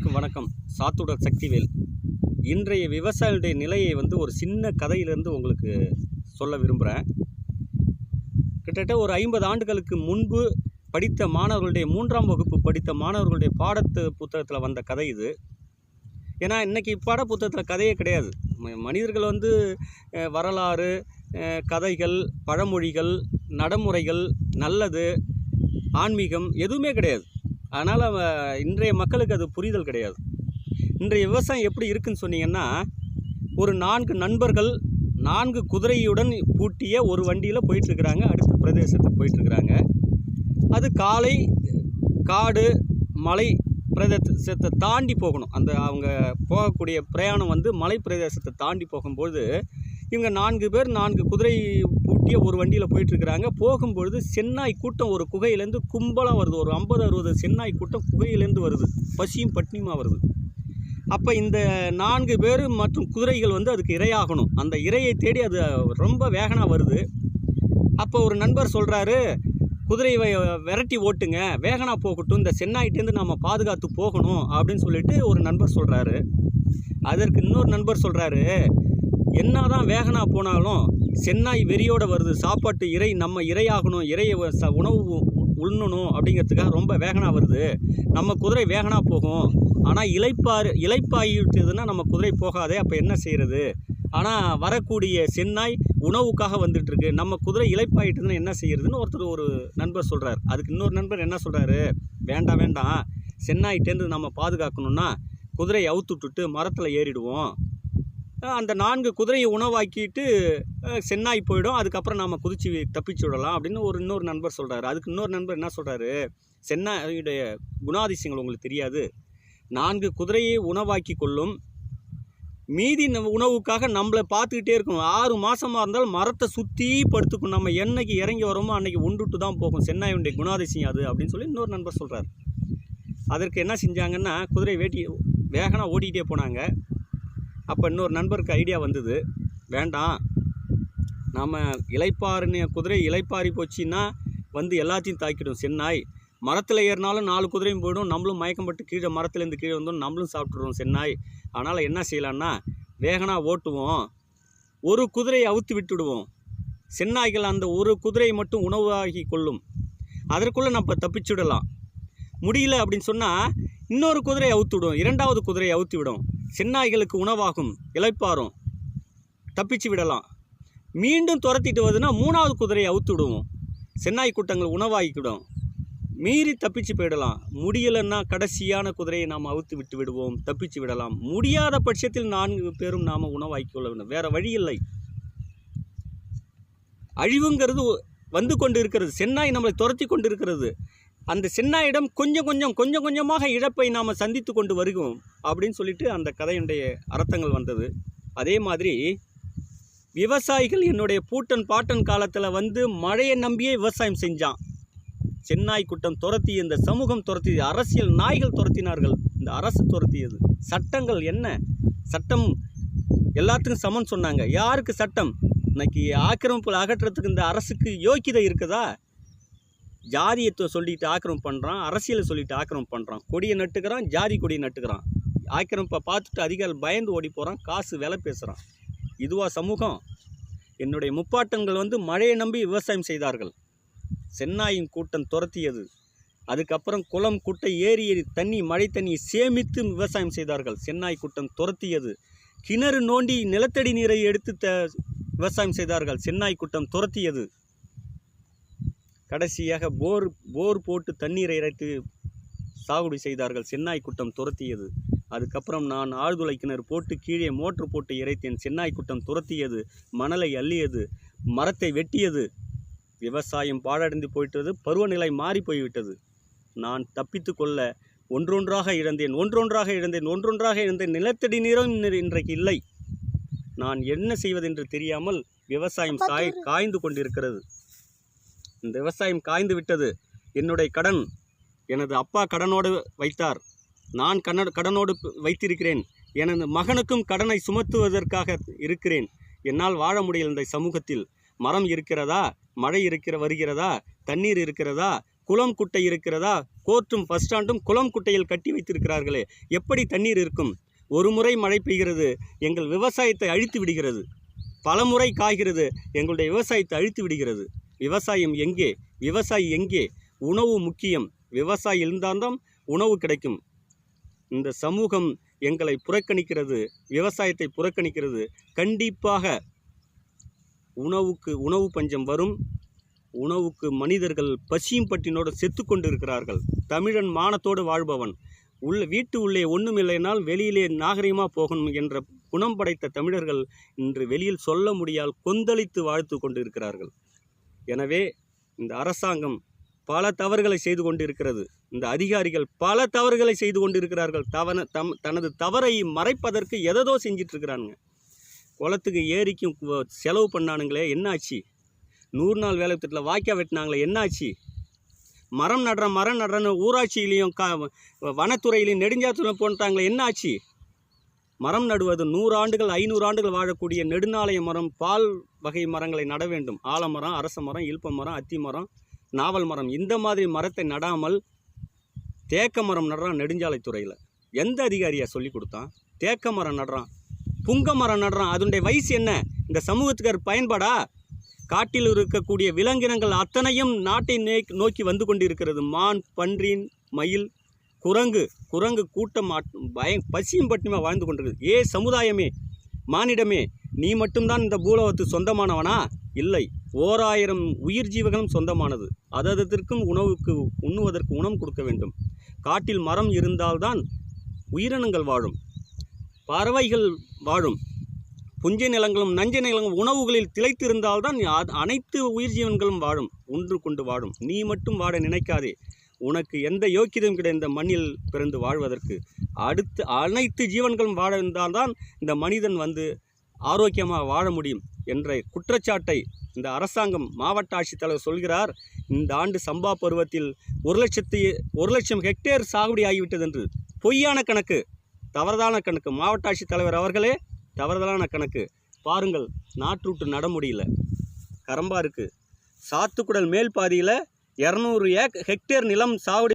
அனைவருக்கும் வணக்கம். சாத்துடர் சக்திவேல். இன்றைய விவசாயிகளுடைய நிலையை வந்து ஒரு சின்ன கதையிலிருந்து உங்களுக்கு சொல்ல விரும்புகிறேன் கிட்டத்தட்ட ஒரு ஐம்பது ஆண்டுகளுக்கு முன்பு படித்த மாணவர்களுடைய மூன்றாம் வகுப்பு படித்த மாணவர்களுடைய பாடத்து புத்தகத்தில் வந்த கதை இது. ஏன்னா இன்றைக்கி பாட புத்தகத்தில் கதையே கிடையாது. ம- மனிதர்கள் வந்து வரலாறு கதைகள் பழமொழிகள் நடைமுறைகள் நல்லது ஆன்மீகம் எதுவுமே கிடையாது. அதனால் இன்றைய மக்களுக்கு அது புரிதல் கிடையாது. இன்றைய விவசாயம் எப்படி இருக்குன்னு சொன்னீங்கன்னா ஒரு நான்கு நண்பர்கள் நான்கு குதிரையுடன் பூட்டிய ஒரு வண்டியில் போயிட்டுருக்குறாங்க அடுத்த பிரதேசத்துக்கு போயிட்டுருக்குறாங்க. அது காலை காடு மலை பிரதேசத்தை தாண்டி போகணும். அந்த அவங்க போகக்கூடிய பிரயாணம் வந்து மலை பிரதேசத்தை தாண்டி போகும்போது இவங்க நான்கு பேர் நான்கு குதிரை பூட்டிய ஒரு வண்டியில் போயிட்டுருக்குறாங்க. போகும்பொழுது சென்னாய் கூட்டம் ஒரு குகையிலேருந்து கும்பலாக வருது. ஒரு ஐம்பது அறுபது சென்னாய் கூட்டம் குகையிலேருந்து வருது. பசியும் பட்னியுமாக வருது. அப்போ இந்த நான்கு பேர் மற்றும் குதிரைகள் வந்து அதுக்கு இரையாகணும். அந்த இரையை தேடி அது ரொம்ப வேகனாக வருது. அப்போ ஒரு நண்பர் சொல்கிறாரு குதிரையை வ- விரட்டி ஓட்டுங்க. வேகனாக போகட்டும். இந்த சென்னாயிட்டேருந்து நம்ம பாதுகாத்து போகணும். அப்படின்னு சொல்லிட்டு ஒரு நண்பர் சொல்கிறாரு அதற்கு இன்னொரு நண்பர் சொல்கிறாரு என்ன தான் வேகனாக போனாலும் சென்னாய் வெறியோட வருது. சாப்பாட்டு இறை நம்ம இரையாகணும் இறையை ச- உணவு உண்ணணும் அப்படிங்கிறதுக்காக ரொம்ப வேகனாக வருது. நம்ம குதிரை வேகனாக போகும். ஆனால் இலைப்பாறு இலைப்பாயிட்டதுன்னா நம்ம குதிரை போகாதே. அப்போ என்ன செய்கிறது ஆனால் வரக்கூடிய சென்னாய் உணவுக்காக வந்துட்டுருக்கு. நம்ம குதிரை இலைப்பாயிட்டதுன்னா என்ன செய்யறதுன்னு ஒருத்தர் ஒரு நண்பர் சொல்கிறார் அதுக்கு இன்னொரு நண்பர் என்ன சொல்கிறாரு வேண்டாம் வேண்டாம். சென்னாயிட்டேருந்து நம்ம பாதுகாக்கணும்னா குதிரையை அவுத்துட்டுட்டு மரத்தில் ஏறிடுவோம். அந்த நான்கு குதிரையை உணவாக்கிட்டு சென்னாய் போயிடும். அதுக்கப்புறம் நாம் குதிச்சு தப்பிச்சு விடலாம் அப்படின்னு ஒரு இன்னொரு நண்பர் சொல்கிறாரு அதுக்கு இன்னொரு நண்பர் என்ன சொல்கிறாரு சென்னாயுடைய குணாதிசயங்கள் உங்களுக்கு தெரியாது. நான்கு குதிரையை உணவாக்கி கொள்ளும். மீதி ந- உணவுக்காக நம்மளை பார்த்துக்கிட்டே இருக்கும் ஆறு மாதமாக இருந்தாலும் மரத்தை சுற்றி படுத்துக்கும் நம்ம என்னைக்கு இறங்கி வரோமோ அன்னைக்கு உண்டுட்டு தான் போகும். சென்னாயுடைய குணாதிசயம் அது அப்படின்னு சொல்லி இன்னொரு நண்பர் சொல்கிறார் அதற்கு என்ன செஞ்சாங்கன்னா குதிரை வேட்டி வேகனாக ஓடிக்கிட்டே போனாங்க. அப்போ இன்னொரு நண்பருக்கு ஐடியா வந்தது. வேண்டாம். நம்ம இலைப்பாறுன குதிரை இலைப்பாரி போச்சுன்னா வந்து எல்லாத்தையும் தாக்கிடும். சென்னாய். மரத்தில் ஏறினாலும் நாலு குதிரையும் போயிடும். நம்மளும் மயக்கம் பட்டு கீழே மரத்துலேருந்து கீழே வந்தோம். நம்மளும் சாப்பிட்ருவோம் சென்னாய். அதனால் என்ன செய்யலான்னா வேகனா ஓட்டுவோம். ஒரு குதிரையை அவுத்து விட்டுடுவோம். சென்னாய்கள் அந்த ஒரு குதிரையை மட்டும் உணவாகி கொள்ளும். அதற்குள்ளே நம்ம தப்பிச்சுடலாம். முடியல அப்படின்னு சொன்னால் இன்னொரு குதிரையை அவுத்து விடும் இரண்டாவது குதிரையை அவுத்து விடும் சின்னாய்களுக்கு உணவாகும் இழைப்பாரும் தப்பிச்சு விடலாம். மீண்டும் துரத்திட்டு வருதுன்னா மூணாவது குதிரையை அவுத்து விடுவோம். சென்னாய் கூட்டங்கள் உணவாகிக்கிடும். மீறி தப்பிச்சு போயிடலாம். முடியலைன்னா கடைசியான குதிரையை நாம் அவுத்து விட்டு விடுவோம். தப்பிச்சு விடலாம். முடியாத பட்சத்தில் நான்கு பேரும் நாம் உணவாக்கி கொள்ள வேண்டும். வேறு வழி இல்லை. அழிவுங்கிறது வந்து கொண்டு இருக்கிறது சென்னாய் நம்மளை துரத்தி கொண்டு இருக்கிறது அந்த சென்னாயிடம் கொஞ்சம் கொஞ்சம் கொஞ்சம் கொஞ்சமாக இழப்பை நாம் சந்தித்து கொண்டு வருகிறோம் அப்படின்னு சொல்லிட்டு அந்த கதையினுடைய அர்த்தங்கள் வந்தது. அதே மாதிரி விவசாயிகள் என்னுடைய பூட்டன் பாட்டன் காலத்தில் வந்து மழையை நம்பியே விவசாயம் செஞ்சான். சென்னாய் கூட்டம் துரத்தி இந்த சமூகம் துரத்தி அரசியல் நாய்கள் துரத்தினார்கள். இந்த அரசு துரத்தியது. சட்டங்கள் என்ன? சட்டம் எல்லாத்துக்கும் சமன் சொன்னாங்க. யாருக்கு சட்டம்? இன்னைக்கு ஆக்கிரமிப்பு அகற்றுறதுக்கு இந்த அரசுக்கு யோக்கியதை இருக்குதா? ஜாதியத்தை சொல்லிட்டு ஆக்கிரமம் பண்ணுறான் அரசியலை சொல்லிட்டு ஆக்கிரமம் பண்ணுறான் கொடியை நட்டுக்கிறான் ஜாதி கொடியை நட்டுக்கிறான். ஆக்கிரமிப்பை பார்த்துட்டு அதிகாரி பயந்து ஓடி போகிறான் காசு விலை பேசுகிறான் இதுவா சமூகம்? என்னுடைய முப்பாட்டங்கள் வந்து மழையை நம்பி விவசாயம் செய்தார்கள். சென்னாயின் கூட்டம் துரத்தியது. அதுக்கப்புறம் குளம் குட்டை ஏரி ஏரி தண்ணி மழை தண்ணியை சேமித்து விவசாயம் செய்தார்கள். சென்னாய் கூட்டம் துரத்தியது. கிணறு நோண்டி நிலத்தடி நீரை எடுத்து த விவசாயம் செய்தார்கள். சென்னாய் கூட்டம் துரத்தியது. கடைசியாக போர் போர் போட்டு தண்ணீரை இறைத்து சாகுபடி செய்தார்கள். சென்னாய் கூட்டம் துரத்தியது. அதுக்கப்புறம் நான் ஆழ்துளை கிணறு போட்டு கீழே மோட்ரு போட்டு இறைத்தேன். சென்னாய் கூட்டம் துரத்தியது. மணலை அள்ளியது. மரத்தை வெட்டியது. விவசாயம் பாழடைந்து போயிட்டது. பருவநிலை மாறி போய்விட்டது. நான் தப்பித்து கொள்ள ஒன்றொன்றாக இழந்தேன். ஒன்றொன்றாக இழந்தேன். ஒன்றொன்றாக இழந்தேன். நிலத்தடி நீரும் இன்று- இன்றைக்கு இல்லை. நான் என்ன செய்வதென்று தெரியாமல் விவசாயம் காய் காய்ந்து கொண்டிருக்கிறது. இந்த விவசாயம் காய்ந்து விட்டது. என்னுடைய கடன் எனது அப்பா கடனோடு வைத்தார். நான் கண்ண கடனோடு வைத்திருக்கிறேன். எனது மகனுக்கும் கடனை சுமத்துவதற்காக இருக்கிறேன். என்னால் வாழ முடியல இந்த சமூகத்தில். மரம் இருக்கிறதா? மழை இருக்கிற வருகிறதா? தண்ணீர் இருக்கிறதா? குளம் குட்டை இருக்கிறதா? கோர்ட்டும் பஸ் ஸ்டாண்டும் குளம் குட்டையில் கட்டி வைத்திருக்கிறார்களே எப்படி தண்ணீர் இருக்கும்? ஒரு முறை மழை பெய்கிறது எங்கள் விவசாயத்தை அழித்து விடுகிறது. பல முறை காய்கிறது எங்களுடைய விவசாயத்தை அழித்து விடுகிறது. விவசாயம் எங்கே? விவசாயி எங்கே? உணவு முக்கியம். விவசாயி இருந்தால்தான் உணவு கிடைக்கும். இந்த சமூகம் எங்களை புறக்கணிக்கிறது விவசாயத்தை புறக்கணிக்கிறது. கண்டிப்பாக உணவுக்கு உணவு பஞ்சம் வரும். உணவுக்கு மனிதர்கள் பசியும் பட்டினோடு செத்து கொண்டு இருக்கிறார்கள் தமிழன் மானத்தோடு வாழ்பவன். உள்ள வீட்டு உள்ளே ஒன்றுமில்லைனால் வெளியிலே நாகரிகமாக போகணும் என்ற குணம் படைத்த தமிழர்கள் இன்று வெளியில் சொல்ல முடியால் கொந்தளித்து வாழ்த்து கொண்டு இருக்கிறார்கள் எனவே இந்த அரசாங்கம் பல தவறுகளை செய்து கொண்டிருக்கிறது. இந்த அதிகாரிகள் பல தவறுகளை செய்து கொண்டிருக்கிறார்கள். தவன தம் தனது தவறை மறைப்பதற்கு எததோ செஞ்சிட்ருக்கிறானுங்க குளத்துக்கு ஏரிக்கும் செலவு பண்ணானுங்களே என்னாச்சு? நூறு நாள் வேலை திட்டத்தில் வாய்க்கா வெட்டினாங்களே என்னாச்சு? மரம் நடுற மரம் நடுறேன்னு ஊராட்சியிலையும் கா வனத்துறையிலையும் நெடுஞ்சாத்துறையிலும் போட்டாங்களே என்னாச்சு? மரம் நடுவது நூறு ஆண்டுகள் ஐநூறு ஆண்டுகள் வாழக்கூடிய நெடுநாளைய மரம் பால் வகை மரங்களை நட வேண்டும். ஆலமரம் அரச மரம் இல்ப மரம் அத்தி மரம் நாவல் மரம். இந்த மாதிரி மரத்தை நடாமல் தேக்க மரம் நடுறான் நெடுஞ்சாலைத்துறையில். எந்த அதிகாரியா சொல்லி கொடுத்தான்? தேக்க மரம் நடுறான். புங்க மரம் நடுறான். அதனுடைய வயசு என்ன? இந்த சமூகத்துக்கு பயன்பாடா? காட்டில் இருக்கக்கூடிய விலங்கினங்கள் அத்தனையும் நாட்டை நோக்கி வந்து கொண்டிருக்கிறது. மான் பன்றின் மயில் குரங்கு குரங்கு கூட்டம் பய பசியும் பட்டினியுமா வாழ்ந்து கொண்டிருக்கு ஏ சமுதாயமே மானிடமே நீ மட்டும்தான் இந்த பூலோகத்து சொந்தமானவனா? இல்லை ஓர் ஆயிரம் உயிர் ஜீவகளும் சொந்தமானது. அததற்கும் உணவுக்கு உண்ணுவதற்கு உணவு கொடுக்க வேண்டும். காட்டில் மரம் இருந்தால்தான் உயிரினங்கள் வாழும். பறவைகள் வாழும். புஞ்சை நிலங்களும் நஞ்சை நிலங்களும் உணவுகளில் திளைத்திருந்தால்தான் அனைத்து உயிர் ஜீவன்களும் வாழும் ஒன்று கொண்டு வாழும். நீ மட்டும் வாழ நினைக்காதே. உனக்கு எந்த யோக்கியதும் கிடையாது. இந்த மண்ணில் பிறந்து வாழ்வதற்கு அடுத்து அனைத்து ஜீவன்களும் வாழ இருந்தால்தான் இந்த மனிதன் வந்து ஆரோக்கியமாக வாழ முடியும் என்ற குற்றச்சாட்டை இந்த அரசாங்கம் மாவட்ட ஆட்சித்தலைவர் சொல்கிறார். இந்த ஆண்டு சம்பா பருவத்தில் ஒரு லட்சத்தி ஒரு லட்சம் ஹெக்டேர் சாகுபடி ஆகிவிட்டது என்று பொய்யான கணக்கு தவறுதான கணக்கு. மாவட்ட ஆட்சித்தலைவர் அவர்களே தவறுதலான கணக்கு. பாருங்கள் நாற்றுட்டு நட முடியல கரம்பா இருக்குது சாத்துக்குடல் மேல் பாதியில் இரநூறு ஏக் ஹெக்டேர் நிலம் சாகுடி